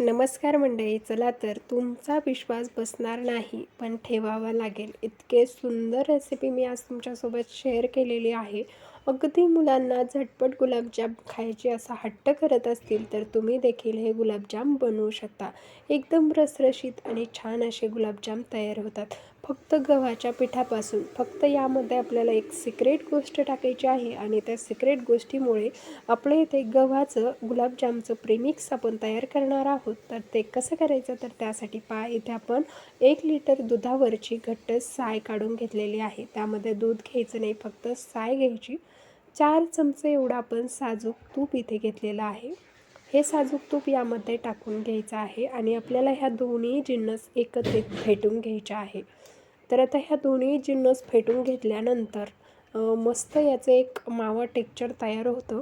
नमस्कार मंडळी चला तर तुमचा विश्वास बसणार नाही पण ठेवावा लागेल. इतके सुंदर रेसिपी मी आज तुमच्यासोबत शेअर केलेली आहे. अगदी मुलांना झटपट गुलाबजाम खायचे असा हट्ट करत असतील तर तुम्ही देखील हे गुलाबजाम बनवू शकता. एकदम रसरशीत आणि छान असे गुलाबजाम तयार होतात. फक्त गव्हाच्या पिठापासून. फक्त यामध्ये आपल्याला एक सिक्रेट गोष्ट टाकायची आहे आणि त्या सिक्रेट गोष्टीमुळे आपल्या इथे गव्हाचं गुलाबजामचं प्रेमिक्स आपण तयार करणार आहोत. तर ते कसं करायचं? तर त्यासाठी पा इथे आपण एक लिटर दुधावरची घट्ट साय काढून घेतलेली आहे. त्यामध्ये दूध घ्यायचं नाही फक्त साय घ्यायची. चार चमचे एवढा आपण साजूक तूप इथे घेतलेलं आहे. हे साजूक तूप यामध्ये टाकून घ्यायचं आहे आणि आपल्याला ह्या दोन्ही जिन्नस एकत्रित फेटून घ्यायच्या आहे. तर आता ह्या दोन्ही जिन्नस फेटून घेतल्यानंतर मस्त याचं एक मावा टेक्चर तयार होतं.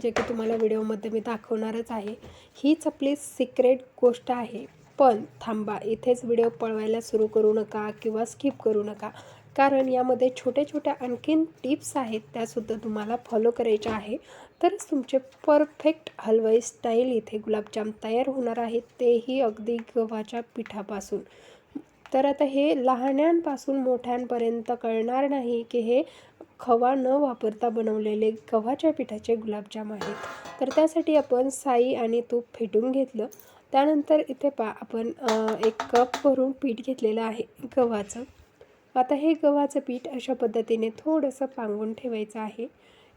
जे की तुम्हाला व्हिडिओमध्ये मी दाखवणारच आहे. हीच आपली सिक्रेट गोष्ट आहे. पण थांबा इथेच व्हिडिओ पळवायला सुरू करू नका किंवा स्किप करू नका. कारण यामध्ये छोट्या छोट्या आणखीन टिप्स आहेत त्यासुद्धा तुम्हाला फॉलो करायच्या आहे. तरच तुमचे परफेक्ट हलवाई स्टाईल इथे गुलाबजाम तयार होणार आहेत तेही अगदी गव्हाच्या पिठापासून. तर आता हे लहान्यांपासून मोठ्यांपर्यंत कळणार नाही की हे खवा न वापरता बनवलेले गव्हाच्या पिठाचे गुलाबजाम आहेत. तर त्यासाठी आपण साई आणि तूप फेटून घेतलं. त्यानंतर इथे पा आपण एक कप भरून पीठ घेतलेलं आहे गव्हाचं. आता हे गव्हाचं पीठ अशा पद्धतीने थोडंसं पांगून ठेवायचं आहे.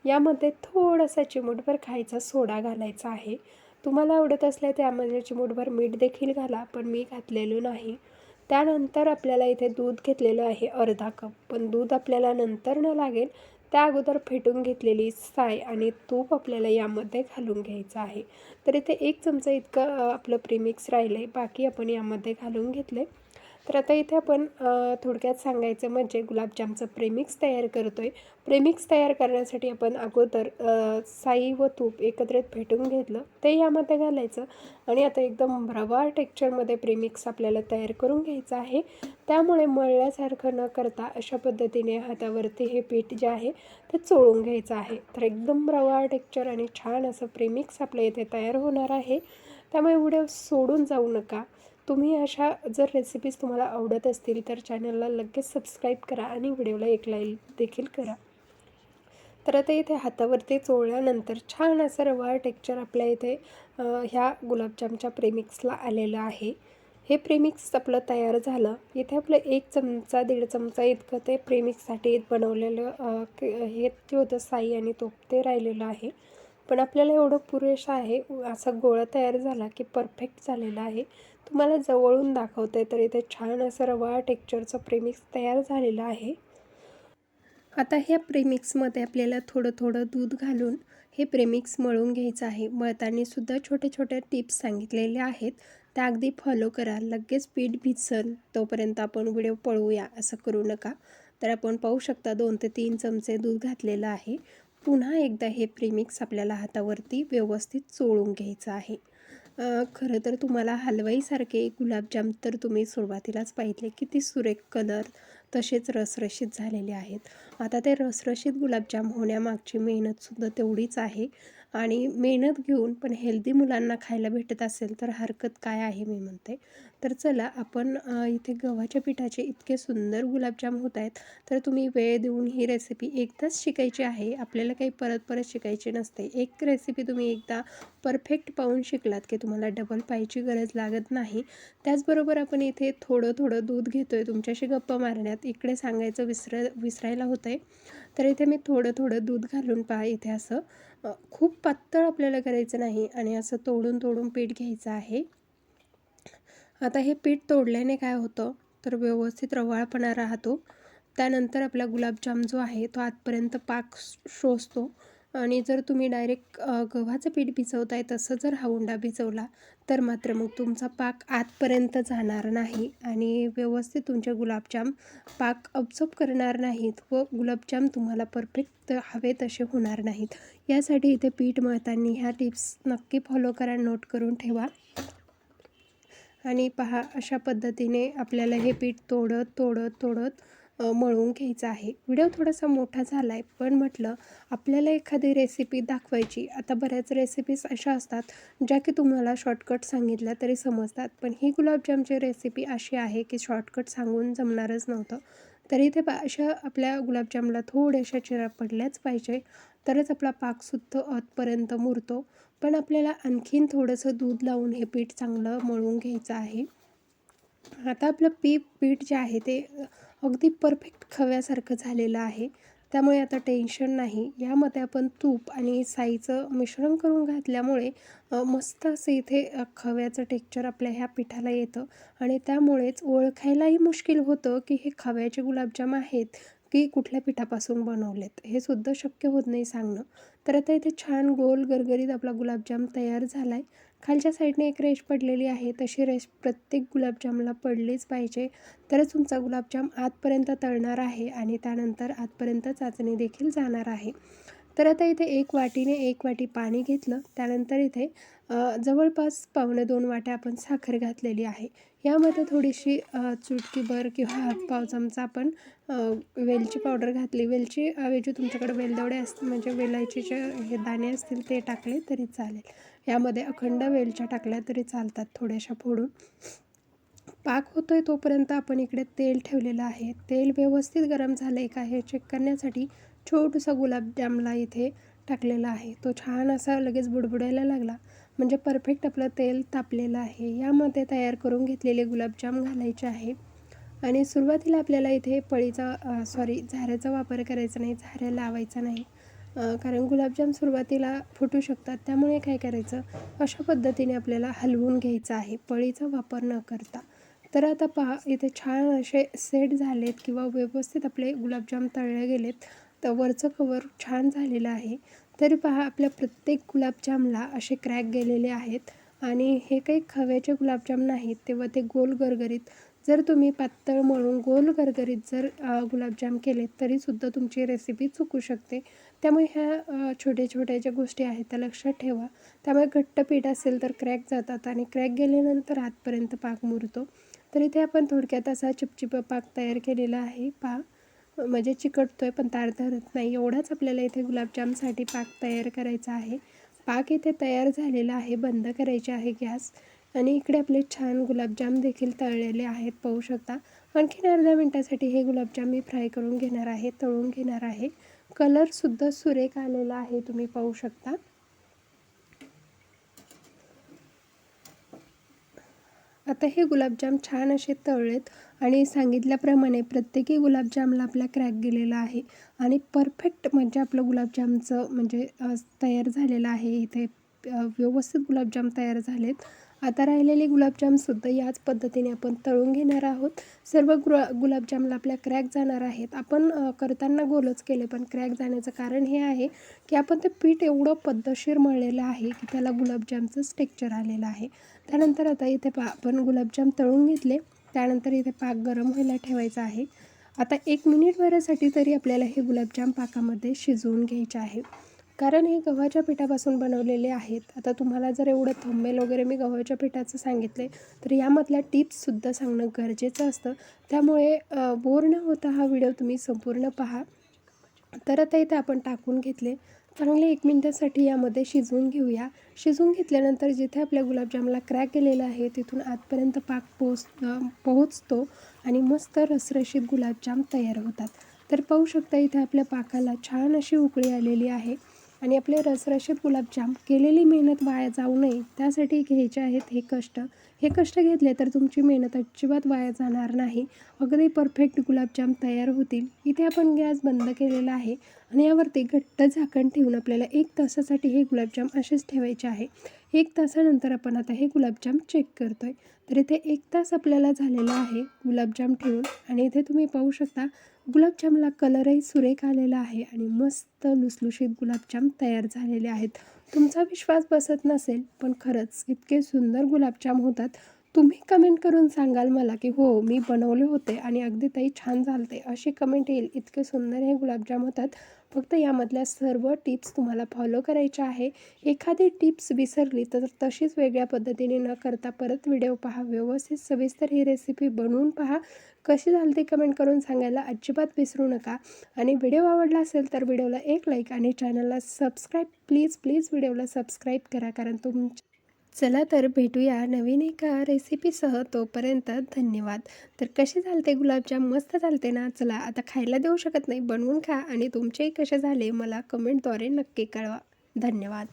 यामध्ये थोडासा चिमूटभर खायचा सोडा घालायचा आहे. तुम्हाला आवडत असल्या त्यामध्ये चिमूटभर मीठ देखील घाला पण मी घातलेलं नाही. त्यानंतर आपल्याला इथे दूध घेतलेलं आहे अर्धा कप. पण दूध आपल्याला नंतर न लागेल त्या अगोदर फेटून घेतलेली साय आणि तूप आपल्याला यामध्ये घालून घ्यायचं आहे. तर इथे एक चमचा इतकं आपलं प्रीमिक्स राहिलं आहे बाकी आपण यामध्ये घालून घेतलं आहे तर आता इथे आपण थोडक्यात सांगायचं म्हणजे गुलाबजामचं प्रेमिक्स तयार करतो आहे प्रेमिक्स तयार करण्यासाठी आपण अगोदर साई व तूप एकत्रित फेटून घेतलं. ते यामध्ये घालायचं आणि आता एकदम रवा टेक्चरमध्ये प्रेमिक्स आपल्याला तयार करून घ्यायचं आहे. त्यामुळे मळल्यासारखं न करता अशा पद्धतीने हातावरती हे पीठ जे आहे ते चोळून घ्यायचं आहे. तर एकदम रवा टेक्चर आणि छान असं प्रेमिक्स आपल्या इथे तयार होणार आहे. त्यामुळे व्हिडिओ सोडून जाऊ नका. तुम्ही अशा जर रेसिपीज तुम्हाला आवडत असतील तर चॅनलला लगेच सबस्क्राईब करा आणि व्हिडिओला एक लाईक देखील करा. तर आता इथे हातावरती चोळल्यानंतर छान असं रवा टेक्चर आपल्या इथे ह्या गुलाबजामच्या प्रेमिक्सला आलेलं आहे. हे प्रेमिक्स आपलं तयार झालं. इथे आपलं एक चमचा दीड चमचा इतकं ते प्रेमिक्ससाठी बनवलेलं हे जे होतं साई आणि तोप ते राहिलेलं आहे. पण आपल्याला एवढं पुरेशा आहे असा गोळा तयार झाला की परफेक्ट झालेला आहे. तुम्हाला जवळून दाखवते तर इथे छान असं रवा टेक्चरचं प्रेमिक्स तयार झालेलं आहे. आता ह्या प्रेमिक्समध्ये आपल्याला थोडं थोडं दूध घालून हे प्रेमिक्स मळून घ्यायचं आहे. मळतानीसुद्धा छोटे छोटे टिप्स सांगितलेले आहेत. त्या अगदी फॉलो करा. लगेच पीठ भिजल तोपर्यंत आपण व्हिडिओ पळवूया असं करू नका. तर आपण पाहू शकता दोन ते तीन चमचे दूध घातलेलं आहे. पुन्हा एकदा हे प्रेमिक्स आपल्याला हातावरती व्यवस्थित चोळून घ्यायचं आहे. खरं तर तुम्हाला हलवाईसारखे गुलाबजाम तर तुम्ही सुरुवातीलाच पाहिजे किती सुरेख कलर तसेच रसरशीत झालेले आहेत. आता ते रसरशीत गुलाबजाम होण्यामागची मेहनतसुद्धा तेवढीच आहे. आणि मेहनत घेऊन पण हेल्दी मुलांना खायला भेटत असेल तर हरकत काय आहे मी म्हणते. तर चला आपण इथे गव्हाच्या पिठाचे इतके सुंदर गुलाबजाम होत आहेत तर तुम्ही वेळ देऊन ही रेसिपी एकदाच शिकायची आहे. आपल्याला काही परत परत शिकायची नसते. एक रेसिपी तुम्ही एकदा परफेक्ट पाहून शिकलात की तुम्हाला डबल पाहायची गरज लागत नाही. त्याचबरोबर आपण इथे थोडं थोडं दूध घेतो आहे तुमच्याशी गप्पा मारण्यात इकडे सांगायचं विसर विसरायला होतं आहे तर इथे मी थोडं थोडं दूध घालून पहा. इथे असं खूप पातळ आपल्याला करायचं नाही आणि असं तोडून तोडून पीठ घ्यायचं आहे. आता हे पीठ तोडल्याने काय होतं? तर व्यवस्थित रवाळपणा राहतो. त्यानंतर आपला गुलाबजाम जो आहे तो आतपर्यंत पाक शोषतो. आणि जर तुम्ही डायरेक्ट गव्हाचं पीठ भिजवताय तसं जर हा उंडा भिजवला तर मात्र मग तुमचा पाक आतपर्यंत जाणार नाही आणि व्यवस्थित तुमचे गुलाबजाम पाक अब्झॉर्ब करणार नाहीत व गुलाबजाम तुम्हाला परफेक्ट हवे तसे होणार नाहीत. यासाठी इथे पीठ मळताना ह्या टिप्स नक्की फॉलो करा नोट करून ठेवा. आणि पहा अशा पद्धतीने आपल्याला हे पीठ तोडत तोडत तोडत मळून घ्यायचा आहे. व्हिडिओ थोडासा मोठा झाला आहे पण म्हटलं आपल्याला एखादी रेसिपी दाखवायची. आता बऱ्याच रेसिपीज अशा असतात ज्या की तुम्हाला शॉर्टकट सांगितल्या तरी समजतात. पण ही गुलाबजामची रेसिपी अशी आहे की शॉर्टकट सांगून जमणारच नव्हतं. तरी ते बा अशा आपल्या गुलाबजामला थोड्याशा चिरा पडल्याच पाहिजे. तरच आपला पाकसुद्धा आतपर्यंत मुरतो. पण आपल्याला आणखीन थोडंसं दूध लावून हे पीठ चांगलं मळून घ्यायचं आहे. आता आपलं पी पीठ जे आहे ते अगदी परफेक्ट खव्यासारखं झालेलं आहे. त्यामुळे आता टेन्शन नाही. यामध्ये आपण तूप आणि साईचं मिश्रण करून घातल्यामुळे मस्त असं इथे खव्याचं टेक्चर आपल्या ह्या पिठाला येतं. आणि त्यामुळेच ओळखायलाही मुश्किल होतं की हे खव्याचे गुलाबजाम आहेत की कुठल्या पिठापासून बनवलेत. हे सुद्धा शक्य होत नाही सांगणं. तर आता इथे छान गोल गरगरीत आपला गुलाबजाम तयार झाला आहे खालच्या साईडने एक रेश पडलेली आहे. तशी रेश प्रत्येक गुलाबजामला पडलीच पाहिजे. तरच तुमचा गुलाबजाम आतपर्यंत तळणार आहे आणि त्यानंतर आतपर्यंत चाचणी देखील जाणार आहे. तर आता इथे एक वाटीने एक वाटी पाणी घेतलं. त्यानंतर इथे जवळपास पावणे दोन वाट्या आपण साखर घातलेली आहे. यामध्ये थोडीशी चुटकीभर किंवा हाफ पाव चमचा आपण वेलची पावडर घातली. वेलची ऐवजी तुमच्याकडे वेलदवडे असतील म्हणजे वेलायचीचे हे दाणे असतील ते टाकले तरी चालेल. यामध्ये अखंड वेलच्या टाकल्या तरी चालतात थोड्याशा फोडून. पाक होतो आहे तोपर्यंत आपण इकडे तेल ठेवलेलं आहे. तेल व्यवस्थित गरम झालं आहे का हे चेक करण्यासाठी छोटूसा गुलाबजामला इथे टाकलेला आहे. तो छान असा लगेच बुडबुडायला लागला. म्हणजे परफेक्ट आपलं तेल तापलेलं आहे. यामध्ये तयार करून घेतलेले गुलाबजाम घालायचे आहे. आणि सुरुवातीला आपल्याला इथे पळीचा सॉरी झाऱ्याचा वापर करायचा नाही झाऱ्या लावायचा नाही. कारण गुलाबजाम सुरुवातीला फुटू शकतात. त्यामुळे काय करायचं? अशा पद्धतीने आपल्याला हलवून घ्यायचं आहे. पळीचा वापर न करता. तर आता पहा इथे छान असे सेट झालेत किंवा व्यवस्थित आपले गुलाबजाम तळले गेलेत. तर वरचं कवर छान झालेलं आहे. तरी पहा आपल्या प्रत्येक गुलाबजामला असे क्रॅक गेलेले आहेत. आणि हे काही खव्याचे गुलाबजाम नाहीत तेव्हा ते गोल गरगरीत. जर तुम्ही पातळ मळून गोल गरगरीत जर गुलाबजाम केले तरीसुद्धा तुमची रेसिपी चुकू शकते. त्यामुळे ह्या छोट्या छोट्या ज्या गोष्टी आहेत त्या लक्षात ठेवा. त्यामुळे घट्ट पीठ असेल तर क्रॅक जातात आणि क्रॅक गेल्यानंतर आतपर्यंत पाक मुरतो. तर इथे आपण थोडक्यात असा चिपचिप पाक तयार केलेला आहे. पा म्हणजे आहे पण तार धरत नाही. एवढाच आपल्याला इथे गुलाबजामसाठी पाक तयार करायचा आहे. पाक इथे तयार झालेला आहे बंद करायचे आहे गॅस. आणि इकडे आपले छान गुलाबजाम देखील तळलेले आहेत पाहू शकता. आणखीन अर्ध्या मिनटासाठी हे गुलाबजाम मी फ्राय करून घेणार आहे तळून घेणार आहे. कलरसुद्धा सुरेख आलेला आहे तुम्ही पाहू शकता. आता हे गुलाबजाम छान असे तळलेत आणि सांगितल्याप्रमाणे प्रत्येकी गुलाबजामला आपला क्रॅक गेलेला आहे आणि परफेक्ट म्हणजे आपलं गुलाबजामचं म्हणजे तयार झालेलं आहे. इथे व्यवस्थित गुलाबजाम तयार झालेत. आता राहिलेले गुलाबजामसुद्धा याच पद्धतीने आपण तळून घेणार आहोत. सर्व गुला गुलाबजामला आपल्या क्रॅक जाणार आहेत. आपण करताना गोलच केले पण क्रॅक जाण्याचं कारण हे आहे की आपण ते पीठ एवढं पद्धतशीर मळलेलं आहे की त्याला गुलाबजामचं स्टेक्चर आलेलं आहे. त्यानंतर आता इथे पा आपण गुलाबजाम तळून घेतले. त्यानंतर इथे पाक गरम व्हायला ठेवायचा आहे. आता एक मिनिटभरासाठी तरी आपल्याला हे गुलाबजाम पाकामध्ये शिजवून घ्यायचे आहे. कारण हे गव्हाच्या पिठापासून बनवलेले आहेत. आता तुम्हाला जर एवढं थंबेल वगैरे मी गव्हाच्या पिठाचं सांगितले तर यामधल्या टिप्ससुद्धा सांगणं गरजेचं असतं. त्यामुळे बोर न होता हा व्हिडिओ तुम्ही संपूर्ण पहा. तर आता इथे आपण टाकून घेतले. चांगले एक मिनटासाठी यामध्ये शिजवून घेऊया. शिजवून घेतल्यानंतर जिथे आपल्या गुलाबजामला क्रॅक केलेला आहे तिथून आतपर्यंत पाक पोच पोहोचतो आणि मस्त रसरशीत गुलाबजाम तयार होतात. तर पाहू शकता इथे आपल्या पाकाला छान अशी उकळी आलेली आहे. आणि आपले रसरशीत गुलाबजाम केलेली मेहनत वाया जाऊ नये त्यासाठी घ्यायचे आहेत हे कष्ट. हे कष्ट घेतले तर तुमची मेहनत अजिबात वाया जाणार नाही. अगदी परफेक्ट गुलाबजाम तयार होतील. इथे आपण गॅस बंद केलेला आहे. आणि यावरती घट्ट झाकण ठेवून आपल्याला एक तासासाठी हे गुलाबजाम असेच ठेवायचे आहे. एक तासानंतर आपण आता हे गुलाबजाम चेक करतो आहे तर इथे एक तास आपल्याला झालेला आहे गुलाबजाम ठेवून आणि इथे तुम्ही पाहू शकता गुलाबजामला कलरही सुरेख आलेला आहे आणि मस्त लुसलुशीत गुलाबजाम तयार झालेले आहेत. तुमचा विश्वास बसत नसेल पण खरंच इतके सुंदर गुलाबजाम होतात. तुम्ही कमेंट करून सांगाल मला की हो मी बनवले होते आणि अगदी ताई छान झालते. अशी कमेंट येईल इतके सुंदर हे गुलाबजाम होतात. फक्त यामधल्या सर्व टिप्स तुम्हाला फॉलो करायच्या आहे. एखादी टिप्स विसरली तर तशीच वेगळ्या पद्धतीने न करता परत व्हिडिओ पहा. व्यवस्थित सविस्तर ही रेसिपी बनवून पहा. कशी झाली ती कमेंट करून सांगायला अजिबात विसरू नका. आणि व्हिडिओ आवडला असेल तर व्हिडिओला एक लाईक आणि चॅनलला सबस्क्राईब प्लीज प्लीज व्हिडिओला सबस्क्राईब करा. कारण तुम चला तर भेटूया नवीन एका रेसिपीसह तोपर्यंत धन्यवाद. तर कसे चालते गुलाबजाम? मस्त चालते ना? चला आता खायला देऊ शकत नाही. बनवून खा आणि तुमचेही कसे झाले मला कमेंटद्वारे नक्की कळवा. धन्यवाद.